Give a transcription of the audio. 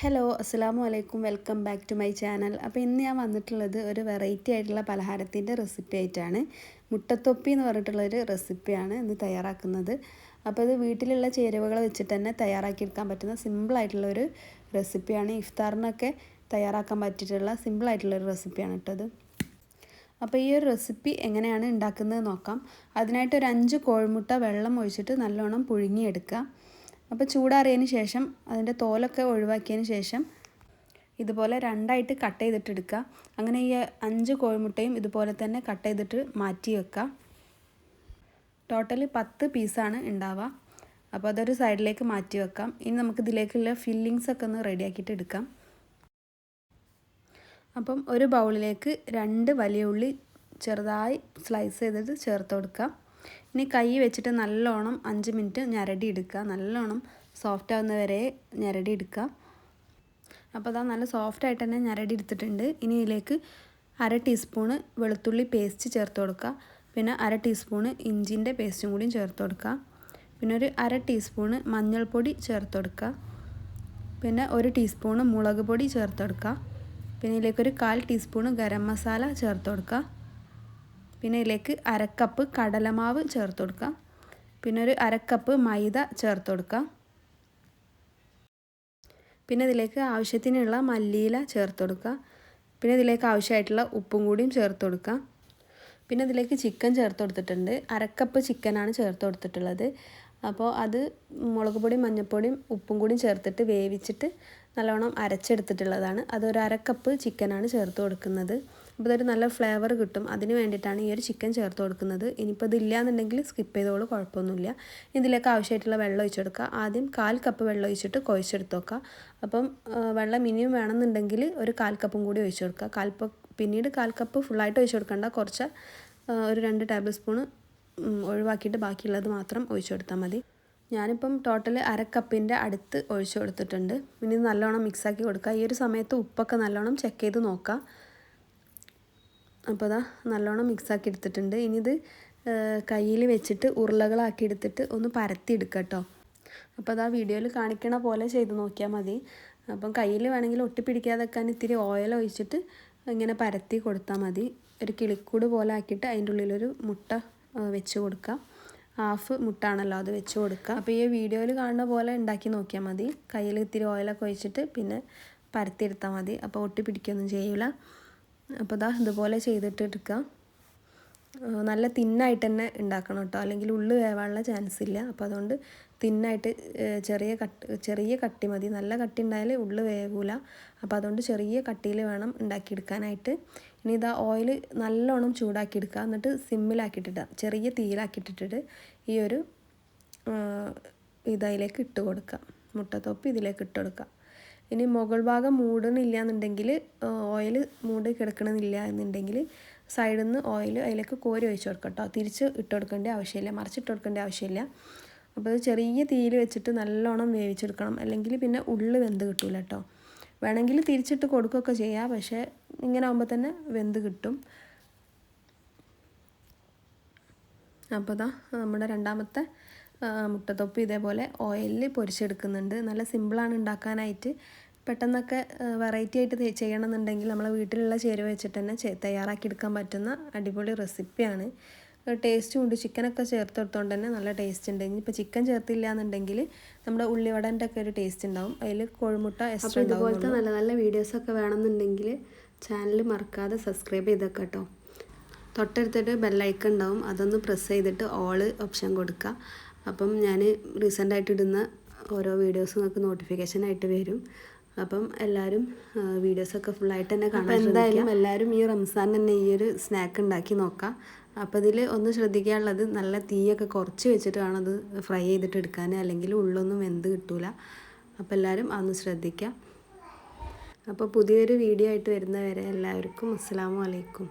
Hello അസ്സാം അലൈക്കും. Welcome back to my channel അപ്പോൾ ഇന്ന് ഞാൻ വന്നിട്ടുള്ളത് ഒരു വെറൈറ്റി ആയിട്ടുള്ള പലഹാരത്തിന്റെ റെസിപ്പി ആയിട്ടാണ്. മുട്ടത്തൊപ്പി എന്ന് പറഞ്ഞിട്ടുള്ളൊരു റെസിപ്പിയാണ് ഇന്ന് തയ്യാറാക്കുന്നത്. അപ്പോൾ ഇത് വീട്ടിലുള്ള ചേരുവകൾ വെച്ചിട്ട് തന്നെ തയ്യാറാക്കിയെടുക്കാൻ പറ്റുന്ന സിമ്പിളായിട്ടുള്ള ഒരു റെസിപ്പിയാണ് ഇഫ്താറിനൊക്കെ തയ്യാറാക്കാൻ പറ്റിയിട്ടുള്ള സിമ്പിളായിട്ടുള്ളൊരു റെസിപ്പിയാണ് കേട്ടത് അപ്പോൾ ഈ ഒരു റെസിപ്പി എങ്ങനെയാണ് ഉണ്ടാക്കുന്നത് നോക്കാം. അതിനായിട്ട് ഒരു അഞ്ച് കോഴിമുട്ട വെള്ളം ഒഴിച്ചിട്ട് നല്ലോണം പുഴുങ്ങിയെടുക്കുക. അപ്പോൾ ചൂടാറിയതിന് ശേഷം അതിന്റെ തോലൊക്കെ ഒഴിവാക്കിയതിന് ശേഷം ഇതുപോലെ രണ്ടായിട്ട് കട്ട് ചെയ്തിട്ട് എടുക്കുക അങ്ങനെ ഈ അഞ്ച് കോഴിമുട്ടയും ഇതുപോലെ തന്നെ കട്ട് ചെയ്തിട്ട് മാറ്റി വെക്കുക. ടോട്ടൽ പത്ത് പീസാണ് ഉണ്ടാവുക. അപ്പോൾ അതൊരു സൈഡിലേക്ക് മാറ്റി വെക്കാം. ഇനി നമുക്ക് ഇതിലേക്കുള്ള ഫില്ലിങ്സ് ഒക്കെ ഒന്ന് റെഡിയാക്കിയിട്ട് എടുക്കാം. അപ്പം ഒരു ബൗളിലേക്ക് രണ്ട് വലിയ ഉള്ളി ചെറുതായി സ്ലൈസ് ചെയ്തിട്ട് ചേർത്ത് കൊടുക്കാം ഇനി കൈ വെച്ചിട്ട് നല്ലോണം അഞ്ച് മിനിറ്റ് ഞരടി എടുക്കുക. നല്ലോണം സോഫ്റ്റ് ആവുന്ന വരെ ഞരടി എടുക്കുക. അപ്പോൾ അതാ നല്ല സോഫ്റ്റ് ആയിട്ട് തന്നെ ഞരടി എടുത്തിട്ടുണ്ട്. ഇനി ഇതിലേക്ക് അര ടീസ്പൂണ് വെളുത്തുള്ളി പേസ്റ്റ് ചേർത്ത് കൊടുക്കുക. പിന്നെ അര ടീസ്പൂണ് ഇഞ്ചിന്റെ പേസ്റ്റും കൂടിയും ചേർത്ത് കൊടുക്കുക. പിന്നെ ഒരു അര ടീസ്പൂണ് മഞ്ഞൾപ്പൊടി ചേർത്ത് കൊടുക്കുക. പിന്നെ ഒരു ടീസ്പൂണ് മുളക് പൊടി ചേർത്ത് കൊടുക്കുക. പിന്നെ ഇതിലേക്കൊരു കാൽ ടീസ്പൂണ് ഗരം മസാല ചേർത്ത് കൊടുക്കുക. പിന്നെ ഇതിലേക്ക് അരക്കപ്പ് കടലമാവ് ചേർത്ത് കൊടുക്കാം. പിന്നെ ഒരു അരക്കപ്പ് മൈദ ചേർത്ത് കൊടുക്കാം. പിന്നെ ഇതിലേക്ക് ആവശ്യത്തിനുള്ള മല്ലിയില ചേർത്ത് കൊടുക്കുക പിന്നെ ഇതിലേക്ക് ആവശ്യമായിട്ടുള്ള ഉപ്പും കൂടിയും ചേർത്ത് കൊടുക്കുക പിന്നെ ഇതിലേക്ക് ചിക്കൻ ചേർത്ത് കൊടുത്തിട്ടുണ്ട്. അരക്കപ്പ് ചിക്കനാണ് ചേർത്ത് കൊടുത്തിട്ടുള്ളത്. അപ്പോൾ അത് മുളക് പൊടിയും മഞ്ഞൾപ്പൊടിയും ഉപ്പും കൂടിയും ചേർത്തിട്ട് വേവിച്ചിട്ട് നല്ലോണം അരച്ചെടുത്തിട്ടുള്ളതാണ്. അതൊരു അരക്കപ്പ് ചിക്കനാണ് ചേർത്ത് കൊടുക്കുന്നത്. അപ്പോൾ ഇതൊരു നല്ല ഫ്ലേവർ കിട്ടും. അതിന് വേണ്ടിയിട്ടാണ് ഈ ഒരു ചിക്കൻ ചേർത്ത് കൊടുക്കുന്നത്. ഇനിയിപ്പോൾ ഇതില്ല എന്നുണ്ടെങ്കിൽ സ്കിപ്പ് ചെയ്തോളൂ കുഴപ്പമൊന്നുമില്ല. ഇതിലേക്ക് ആവശ്യമായിട്ടുള്ള വെള്ളം ഒഴിച്ചു കൊടുക്കുക. ആദ്യം കാൽ കപ്പ് വെള്ളം ഒഴിച്ചിട്ട് കുഴച്ചെടുത്ത് വെക്കുക. അപ്പം വെള്ളം മിനിമം വേണമെന്നുണ്ടെങ്കിൽ ഒരു കാൽ കപ്പും കൂടി ഒഴിച്ചു കൊടുക്കുക. കാൽ പിന്നീട് കാൽ കപ്പ് ഫുള്ളായിട്ട് ഒഴിച്ചു കൊടുക്കേണ്ട. കുറച്ച് ഒരു രണ്ട് ടേബിൾ സ്പൂണ് ഒഴിവാക്കിയിട്ട് ബാക്കിയുള്ളത് മാത്രം ഒഴിച്ചു കൊടുത്താൽ മതി. ഞാനിപ്പം ടോട്ടൽ അര കപ്പിന്റെ അടുത്ത് ഒഴിച്ചു കൊടുത്തിട്ടുണ്ട്. ഇനി നല്ലോണം മിക്സാക്കി കൊടുക്കുക. ഈ ഒരു സമയത്ത് ഉപ്പൊക്കെ നല്ലോണം ചെക്ക് ചെയ്ത് നോക്കുക. അപ്പോൾ അതാ നല്ലോണം മിക്സാക്കി എടുത്തിട്ടുണ്ട്. ഇനി ഇത് കയ്യിൽ വെച്ചിട്ട് ഉരുളകളാക്കി എടുത്തിട്ട് ഒന്ന് പരത്തി എടുക്കുക കേട്ടോ. അപ്പോൾ അതാ വീഡിയോയിൽ കാണിക്കണ പോലെ ചെയ്ത് നോക്കിയാൽ മതി. അപ്പം കയ്യിൽ വേണമെങ്കിൽ ഒട്ടിപ്പിടിക്കാതെ വെക്കാൻ ഇത്തിരി ഓയിൽ ഒഴിച്ചിട്ട് ഇങ്ങനെ പരത്തി കൊടുത്താൽ മതി. ഒരു കിളിക്കൂട് പോലെ ആക്കിയിട്ട് അതിന്റെ ഉള്ളിലൊരു മുട്ട വെച്ച് കൊടുക്കുക ഹാഫ് മുട്ടാണല്ലോ അത് വെച്ച് കൊടുക്കുക അപ്പോൾ ഈ വീഡിയോയിൽ കാണുന്ന പോലെ ഉണ്ടാക്കി നോക്കിയാൽ മതി. കയ്യിൽ ഇത്തിരി ഓയിലൊക്കെ ഒഴിച്ചിട്ട് പിന്നെ പരത്തിയെടുത്താൽ മതി. അപ്പോൾ ഒട്ടി പിടിക്കുകയൊന്നും ചെയ്യില്ല അപ്പോൾ ഇതാ ഇതുപോലെ ചെയ്തിട്ട് എടുക്കുക നല്ല തിന്നായിട്ട് തന്നെ ഉണ്ടാക്കണം കേട്ടോ. അല്ലെങ്കിൽ ഉള്ളു വേവാനുള്ള ചാൻസ് ഇല്ല. അപ്പോൾ അതുകൊണ്ട് തിന്നായിട്ട് ചെറിയ കട്ട് ചെറിയ കട്ടി മതി. നല്ല കട്ടി ഉണ്ടായാൽ ഉള്ളു വേവൂല. അപ്പോൾ അതുകൊണ്ട് ചെറിയ കട്ടിയിൽ വേണം ഉണ്ടാക്കിയെടുക്കാനായിട്ട്. ഇനി ഇതാ ഓയിൽ നല്ലോണം ചൂടാക്കിയെടുക്കുക എന്നിട്ട് സിമ്മിലാക്കിയിട്ടിട്ട് ചെറിയ തീയിലാക്കിയിട്ടിട്ട് ഈ ഒരു ഇതതിലേക്ക് ഇട്ട് കൊടുക്കുക മുട്ടത്തൊപ്പ് ഇതിലേക്ക് ഇട്ട് കൊടുക്കുക ഇനി മുകൾ ഭാഗം മൂടണില്ല എന്നുണ്ടെങ്കിൽ ഓയിൽ മൂടി കിടക്കണമെന്നില്ല എന്നുണ്ടെങ്കിൽ സൈഡിൽ നിന്ന് ഓയിൽ അതിലേക്ക് കോരി ഒഴിച്ച് കൊടുക്കാം കേട്ടോ തിരിച്ച് ഇട്ട് കൊടുക്കേണ്ട ആവശ്യമില്ല മറിച്ചിട്ട് കൊടുക്കേണ്ട ആവശ്യമില്ല. അപ്പോൾ അത് ചെറിയ തീയിൽ വെച്ചിട്ട് നല്ലോണം വേവിച്ചെടുക്കണം അല്ലെങ്കിൽ പിന്നെ ഉള്ളു വെന്ത് കിട്ടില്ല കേട്ടോ വേണമെങ്കിൽ തിരിച്ചിട്ട് കൊടുക്കുകയൊക്കെ ചെയ്യാം പക്ഷേ ഇങ്ങനെ ആകുമ്പോൾ തന്നെ വെന്ത് കിട്ടും. അപ്പോൾ ഇതാ നമ്മുടെ രണ്ടാമത്തെ മുട്ടത്തൊപ്പി ഇതേപോലെ ഓയിലിൽ പൊരിച്ചെടുക്കുന്നുണ്ട്. നല്ല സിമ്പിളാണ് ഉണ്ടാക്കാനായിട്ട്. പെട്ടെന്നൊക്കെ വെറൈറ്റി ആയിട്ട് ചെയ്യണമെന്നുണ്ടെങ്കിൽ നമ്മളെ വീട്ടിലുള്ള ചേരുവ വെച്ചിട്ട് തന്നെ തയ്യാറാക്കി എടുക്കാൻ പറ്റുന്ന അടിപൊളി റെസിപ്പിയാണ് ടേസ്റ്റും ഉണ്ട്. ചിക്കനൊക്കെ ചേർത്തെടുത്തോണ്ട് തന്നെ നല്ല ടേസ്റ്റ് ഉണ്ട്. ഇനിയിപ്പോൾ ചിക്കൻ ചേർത്തില്ല എന്നുണ്ടെങ്കിൽ നമ്മുടെ ഉള്ളിവടന്റെ ഒക്കെ ഒരു ടേസ്റ്റ് ഉണ്ടാവും. അതിൽ കോഴിമുട്ട എക്സ്ട്രാ ഇതുപോലത്തെ നല്ല നല്ല വീഡിയോസൊക്കെ വേണമെന്നുണ്ടെങ്കിൽ ചാനൽ മറക്കാതെ സബ്സ്ക്രൈബ് ചെയ്തേക്കാം കേട്ടോ. തൊട്ടടുത്തിട്ട് ബെല്ലൈക്കൺ ഉണ്ടാവും. അതൊന്ന് പ്രസ് ചെയ്തിട്ട് ഓൾ ഓപ്ഷൻ കൊടുക്കുക. അപ്പം ഞാൻ റീസെന്റായിട്ട് ഇടുന്ന ഓരോ വീഡിയോസ് നിങ്ങൾക്ക് നോട്ടിഫിക്കേഷൻ ആയിട്ട് വരും. അപ്പം എല്ലാവരും വീഡിയോസൊക്കെ ഫുള്ളായിട്ട് തന്നെ കാണാൻ എന്തായാലും എല്ലാവരും ഈ റംസാൻ തന്നെ ഈ ഒരു സ്നാക്ക് ഉണ്ടാക്കി നോക്കാം. അപ്പോൾ ഇതിൽ ഒന്ന് ശ്രദ്ധിക്കാനുള്ളത് നല്ല തീയൊക്കെ കുറച്ച് വെച്ചിട്ട് വേണം അത് ഫ്രൈ ചെയ്തിട്ട് എടുക്കാൻ. അല്ലെങ്കിൽ ഉള്ളൊന്നും വെന്ത് കിട്ടൂല. അപ്പോൾ എല്ലാവരും അതൊന്ന് ശ്രദ്ധിക്കാം. അപ്പോൾ പുതിയൊരു വീഡിയോ ആയിട്ട് വരുന്നവരെ എല്ലാവർക്കും അസ്സാം വലൈക്കും